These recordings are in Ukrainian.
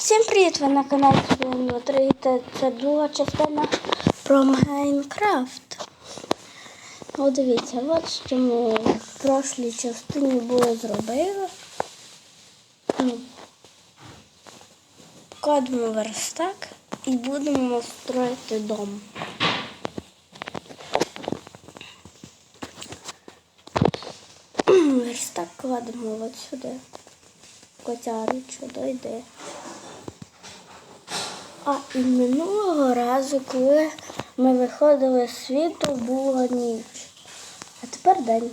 Всім привіт! Ви на каналі Смотри. Це друга частина про Майнкрафт. От дивіться, от що ми в прошлій частині було зробили. Ну, Кладемо верстак і будемо строїти дом. Верстак кладемо от сюди. Котярочку дойде. А і минулого разу, коли ми виходили з світу, була ніч. А тепер день.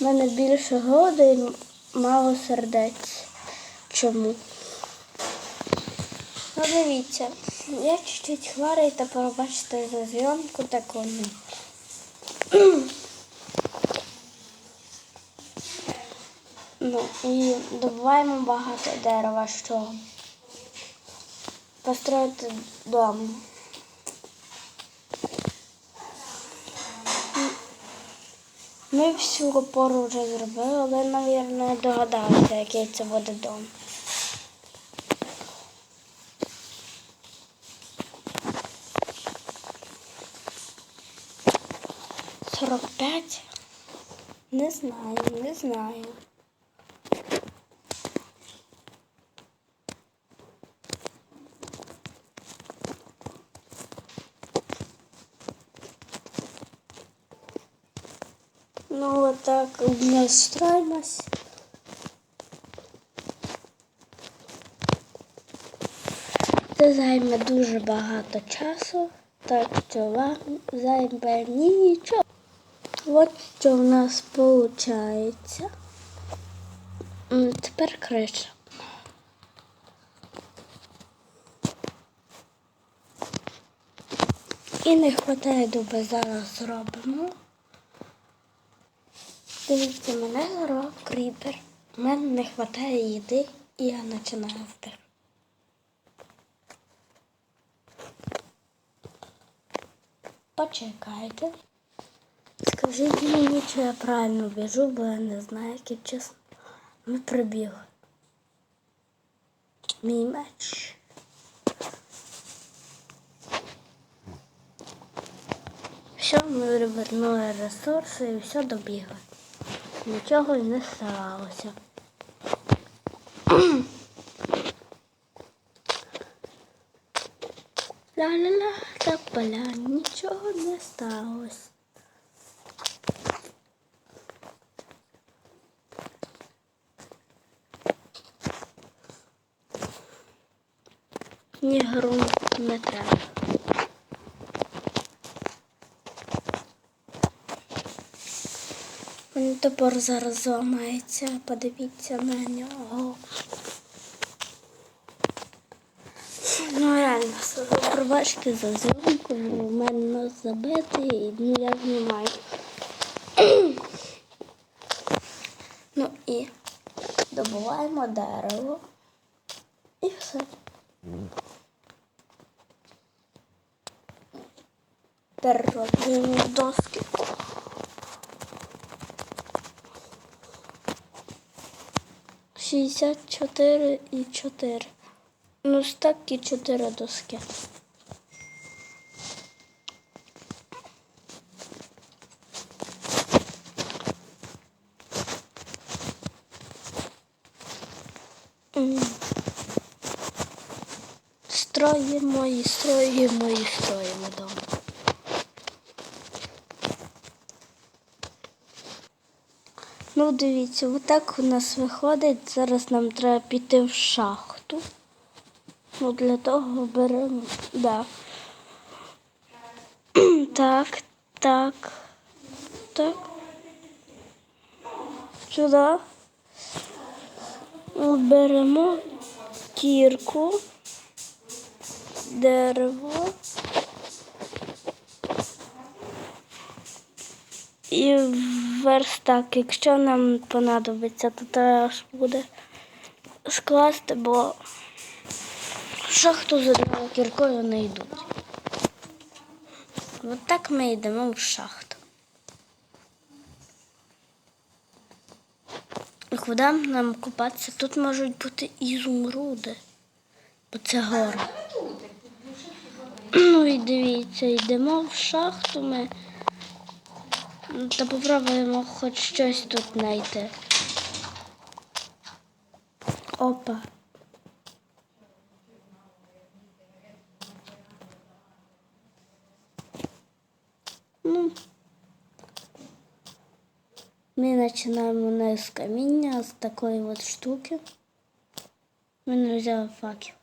У мене більше годин, мало сердець. Чому? Ну, дивіться, я чуть-чуть хворий та пробачте за зйомку таку. Ну і добуваємо багато дерева, що построїти дом. Ми всю опору вже зробили, але, мабуть, догадалися, який це буде дом. Сорок п'ять? Не знаю, не знаю. Ну, ми строїмось. Це займе дуже багато часу, так що вам займе нічого. От що в нас виходить. Тепер криша. І не вистачає дуби, зараз зробимо. Дивіться, мене зараз кріпер. У мене не вистачає їди і я починаю вбив. Почекайте. Скажіть мені, чи я правильно біжу, бо я не знаю, який чесно. Ми прибігли. Мій меч. Все, ми вернули ресурси і все добігли. Нічого не старалося. Ла-ла-ла, та поля, нічого не сталося. Ні грунт не треба. Він топор зараз зламається, подивіться на нього. Ну реально, пробачки за зйомку, у мене нос забитий і ну, я знімаю. ну і добуваємо дерево і все. Перероблюємо доски. Шістдесят чотири і чотири. Ну, так і чотири доски. М. Строїмо і строїмо і строїмо дом. Ну, дивіться, отак у нас виходить. Зараз нам треба піти в шахту. Ну, для того беремо. Да. так, так, так. Сюди. Беремо кірку, дерево. І верстак, якщо нам понадобиться, то треба буде скласти, бо шахту з одною кіркою не йдуть. От так ми йдемо в шахту. І куди нам купатися? Тут можуть бути ізумруди, бо це гора. Ну і дивіться, йдемо в шахту ми. Та попробуємо хоч щось тут знайти. Опа. Ну, ми починаємо не з каміння, а з такої от штуки. Не взяли факел.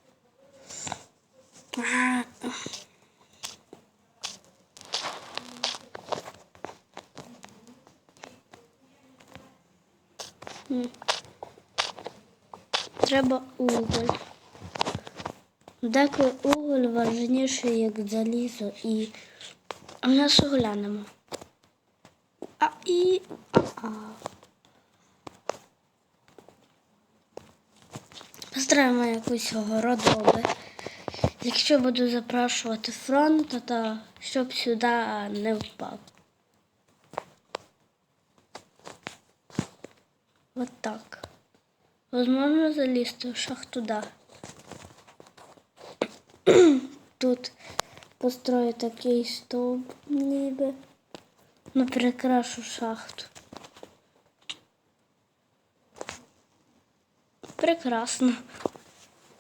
Треба уголь. Деколи уголь важніший, як залізо, і а нас оглянемо. А і. А. Построїмо якусь огородову. Якщо буду запрашувати фронт, то щоб сюди не впав. Вот так. Возможно залізти в шахту, да. Тут построю такий стовп ніби. Ну, прикрашу шахту. Прекрасно.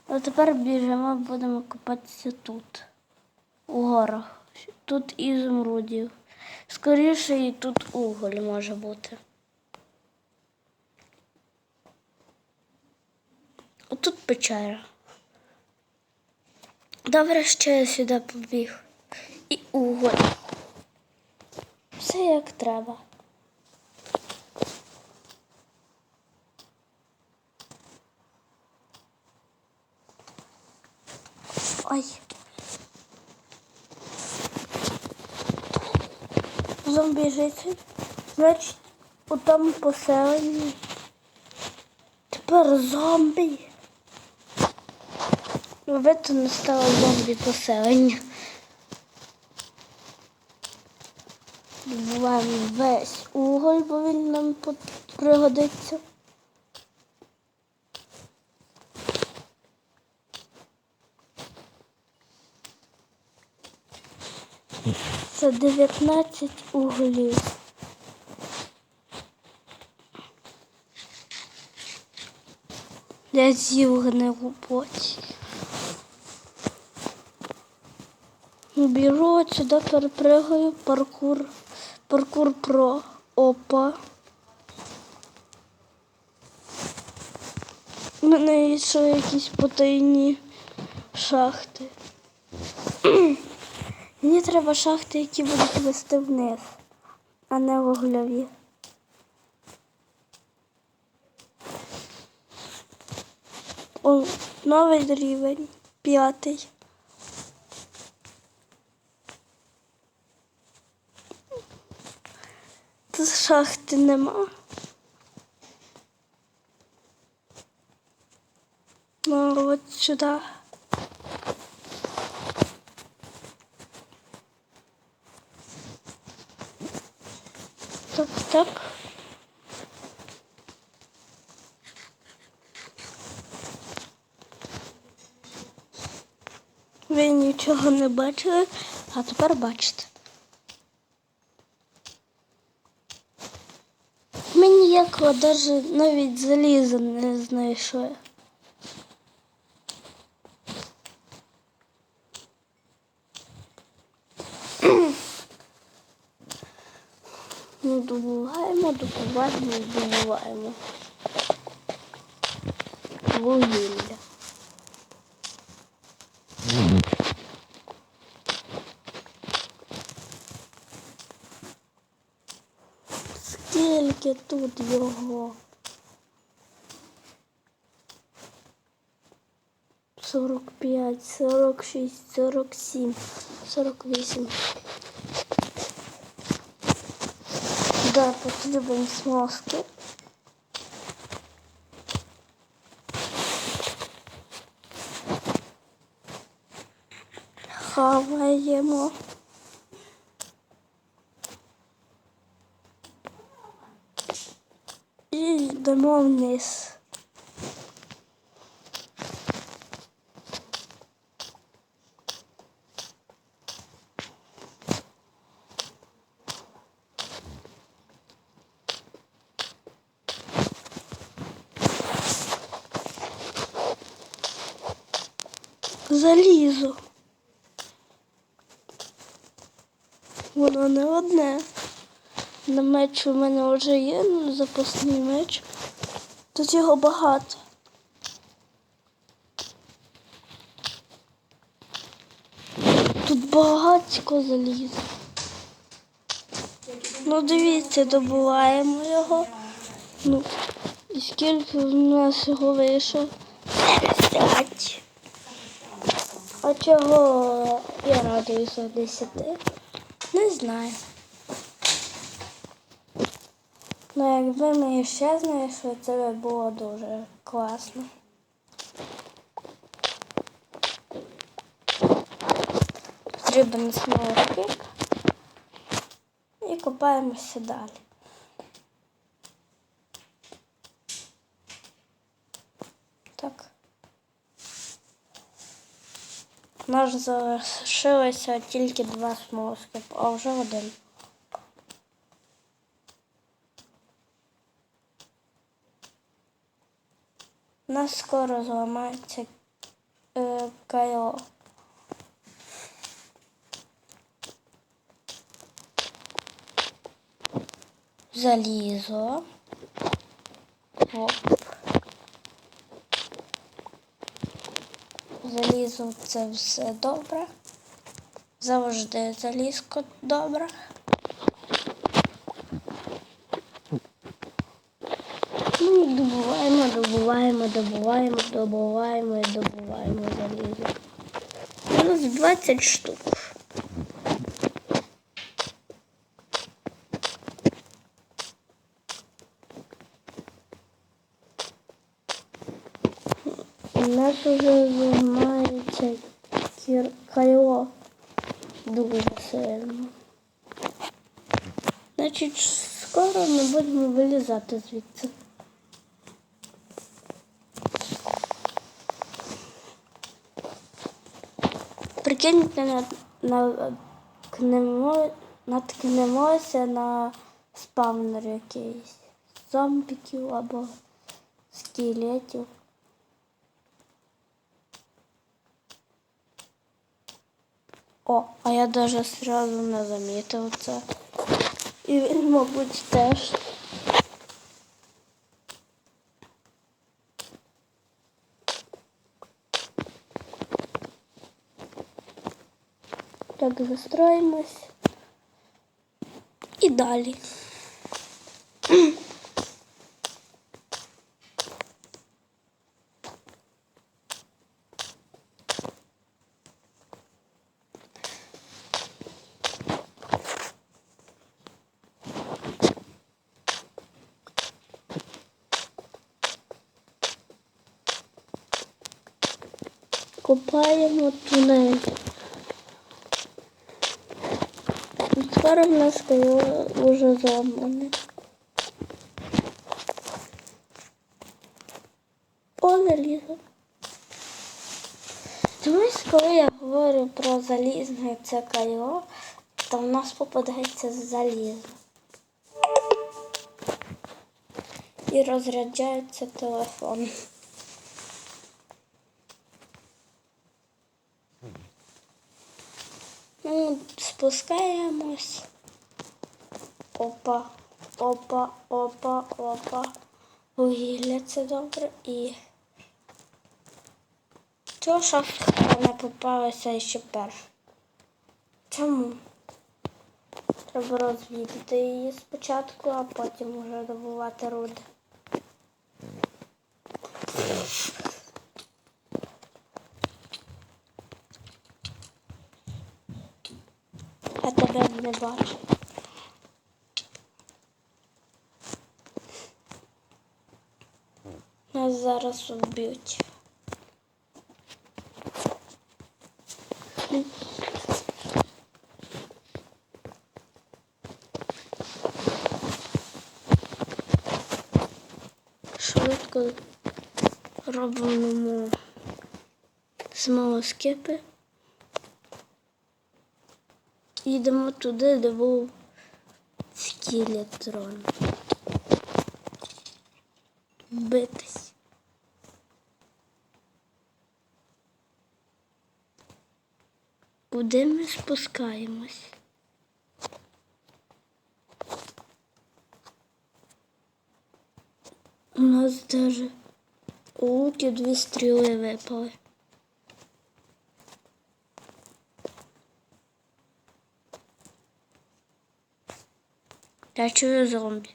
А тепер біжимо, будемо копатися тут, у горах. Тут ізумрудів. Скоріше і тут уголь може бути. Отут печера. Добре, що я сюди побіг. І уголь. Все як треба. Ой. Зомбі житель. Значить, у тому поселенні. Тепер зомбі. Видно, стало зомбі поселення. Добуваємо весь уголь, бо він нам пригодиться. Це 19 уголів. Я з'їв гнилу поті. Беру сюди, перепригаю, паркур, паркур про опа. У мене є ще якісь потайні шахти. Мені треба шахти, які будуть вести вниз, а не вуглові. О, новий рівень, п'ятий. Тут шахти нема. Ну, от сюди. Так, так. Ви нічого не бачили, а тепер бачите. Ми даже навіть заліза не знайшли. Ну, добуваємо, добуваємо, добуваємо. Вугілля. Скільки тут його? Сорок п'ять, сорок шість, сорок сім, сорок вісім. Да, потрібен смазки. Хаваємо. І йдемо. Залізо. Воно не одне. На меч у мене вже є ну, запасний меч. Тут його багато. Тут багатько заліза. Ну, дивіться, добуваємо його. Ну, і скільки в нас його вийшло? 50. А чого я радуюся 10? Не знаю. Ну, якби ми ще знайшли, це би було дуже класно. Потрібен смолоскип і копаємося далі. Так. У нас залишилося тільки два смолоскипи, а вже один. У нас скоро зламається е, кайло. Залізо. Оп. Залізо це все добре. Завжди залізко добре. Ну, і добуваємо, добуваємо, добуваємо, і добуваємо залізо. У нас 20 штук. У нас вже займається кір... кайло дуже сильно. Значить, скоро ми будемо вилізати звідси. Прикиньте, на, на, наткнемося на спавнер якийсь. Зомбіків або скелетів. О, а я даже сразу не замітив це. І він, мабуть, теж. Так, застроїмось. І далі. Копаємо тунель. Скоро в нас коло вже. О, залізо. Чомусь, коли я говорю про залізне це кайло, то в нас попадається залізо. І розряджається телефон. Ну, спускаємось. Опа, опа, опа, опа. Вугілля це добре і. Чого шахта не попалася ще перша? Чому? Треба розвідати її спочатку, а потім вже добувати руди. Я тебе не бачу. Нас зараз вб'ють. спочатку робимо смолоскипи. Їдемо туди, де був скелетрон. Битись. Куди ми спускаємось? У нас даже у луки дві стріли випали. Я чую зомбі.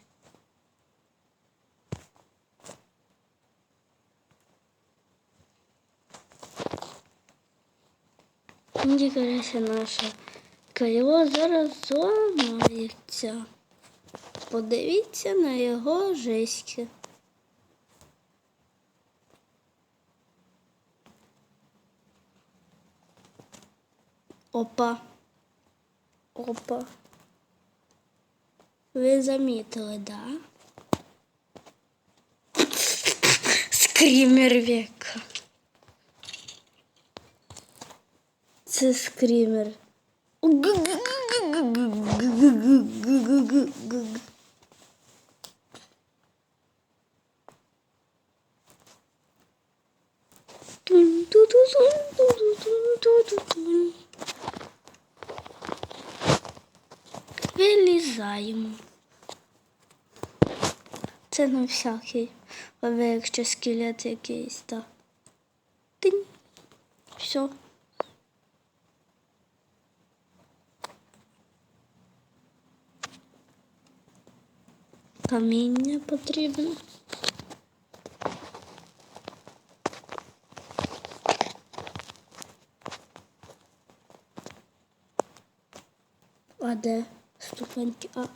Мені кажеться, наше кайло зараз зламається. Подивіться на його жиськи. Опа. Опа. Ви замітили, да? Скрімер века. Це скрімер. Вилізаємо. Це на всякий, але якщо скелет якийсь, так. Тинь. Все. Каміння потрібно. А де ступеньки? А.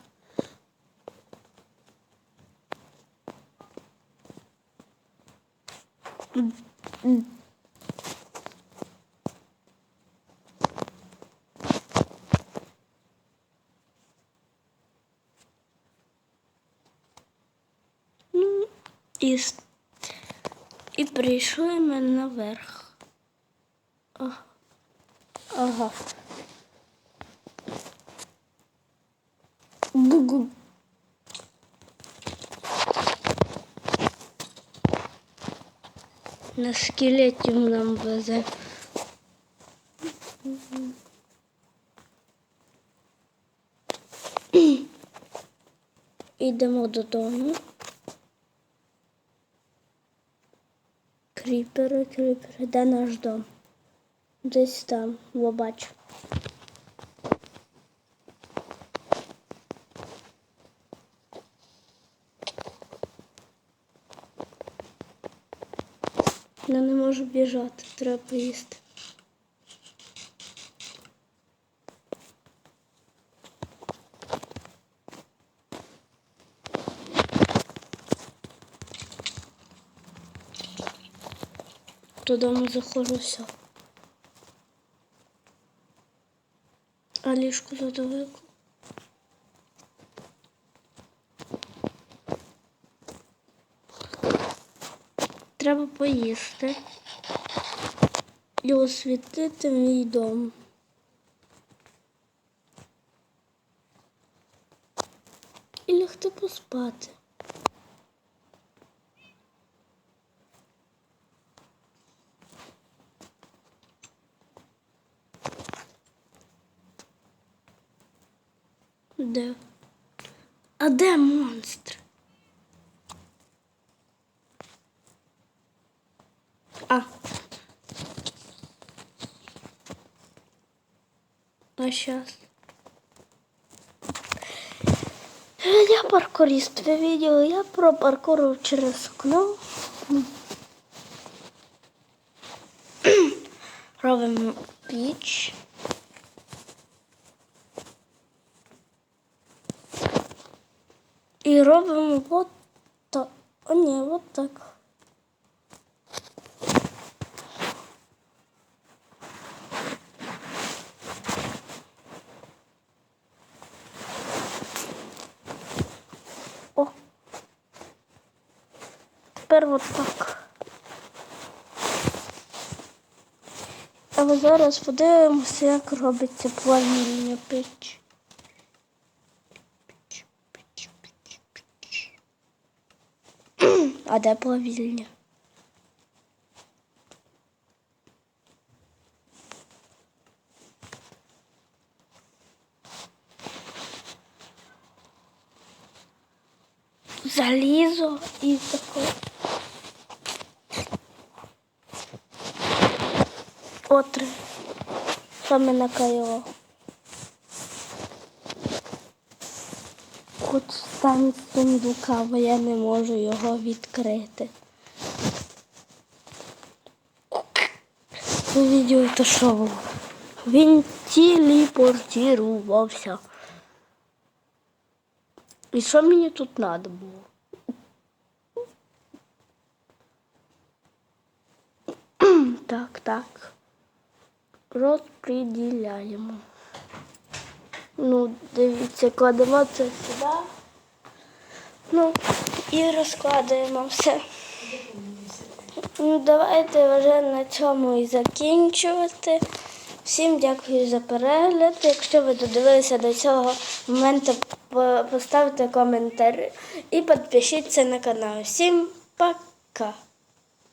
Ну, і, і прийшли ми наверх. Ага. На скелеті нам везе. Ідемо додому. Кріпери, кріпери, де наш дом? Десь там, бо бачу. Я не можу біжати, треба поїсти. Додому заходжу все. А ліжку задалеко. Треба поїсти і освітити мій дом. І лягти поспати. Де? А де монстр? А. А сейчас. Я паркурист, ви видели, я про паркуру через окно. Робимо піч. І робимо вот так. О, ні, вот так. От так. Але зараз подивимося, як робиться плавільня піч. А де плавільня? Залізо і таке. Отри. Саме на кайло. Хоч стан сундука, бо я не можу його відкрити. Відео то що було? Він телепортувався. І що мені тут треба було? Так, так. Розподіляємо. Ну, дивіться, кладемо це сюди. Ну, і розкладаємо все. Ну, давайте вже на цьому і закінчувати. Всім дякую за перегляд. Якщо ви додивилися до цього моменту, поставте коментар і підпишіться на канал. Всім пока!